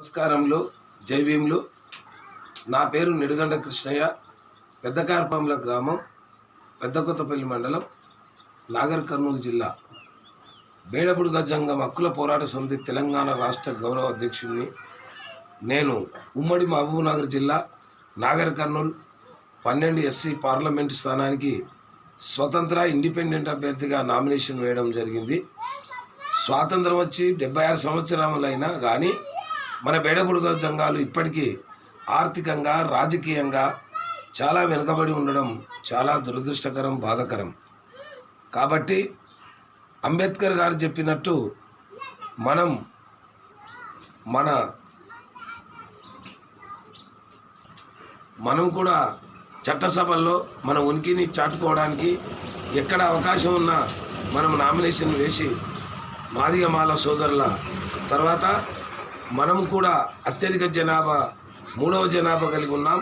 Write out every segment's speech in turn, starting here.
నమస్కారములు జై భీములు. నా పేరు నిడుగండ కృష్ణయ్య పెద్దకార్పంల గ్రామం పెద్ద కొత్తపల్లి మండలం నాగర్ కర్నూలు జిల్లా. బేడబుడు గజంగం హక్కుల పోరాట సమితి తెలంగాణ రాష్ట్ర గౌరవ అధ్యక్షుడిని. నేను ఉమ్మడి మహబూబ్నగర్ జిల్లా నాగర్ కర్నూలు పన్నెండు ఎస్సీ పార్లమెంటు స్థానానికి స్వతంత్ర ఇండిపెండెంట్ అభ్యర్థిగా నామినేషన్ వేయడం జరిగింది. స్వాతంత్రం వచ్చి డెబ్బై ఆరు సంవత్సరములైనా కానీ మన బేడబుడుగ జంగాలు ఇప్పటికీ ఆర్థికంగా రాజకీయంగా చాలా వెనుకబడి ఉండడం చాలా దురదృష్టకరం బాధకరం. కాబట్టి అంబేద్కర్ గారు చెప్పినట్టు మనం మన మనం కూడా చట్టసభల్లో మన ఉనికిని చాటుకోవడానికి ఎక్కడ అవకాశం ఉన్నా మనం నామినేషన్ వేసి మాదిగమాల సోదరుల తర్వాత మనము కూడా అత్యధిక జనాభా మూడవ జనాభా కలిగి ఉన్నాం.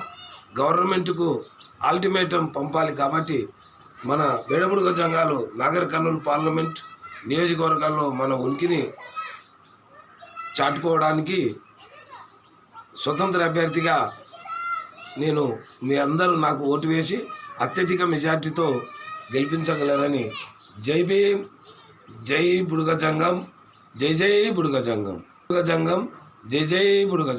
గవర్నమెంట్కు అల్టిమేటం పంపాలి కాబట్టి మన బేడబుడుగ జంగాలు నాగర్ కర్నూలు పార్లమెంట్ నియోజకవర్గాల్లో మన ఉనికిని చాటుకోవడానికి స్వతంత్ర అభ్యర్థిగా నేను మీ అందరూ నాకు ఓటు వేసి అత్యధిక మెజార్టీతో గెలిపించగలరని జై భీం జై బుడుగ జంగం. జై జై బుడుగజంగం బుడుగజంగం బుడుగ జంగం జై జై బుడుగ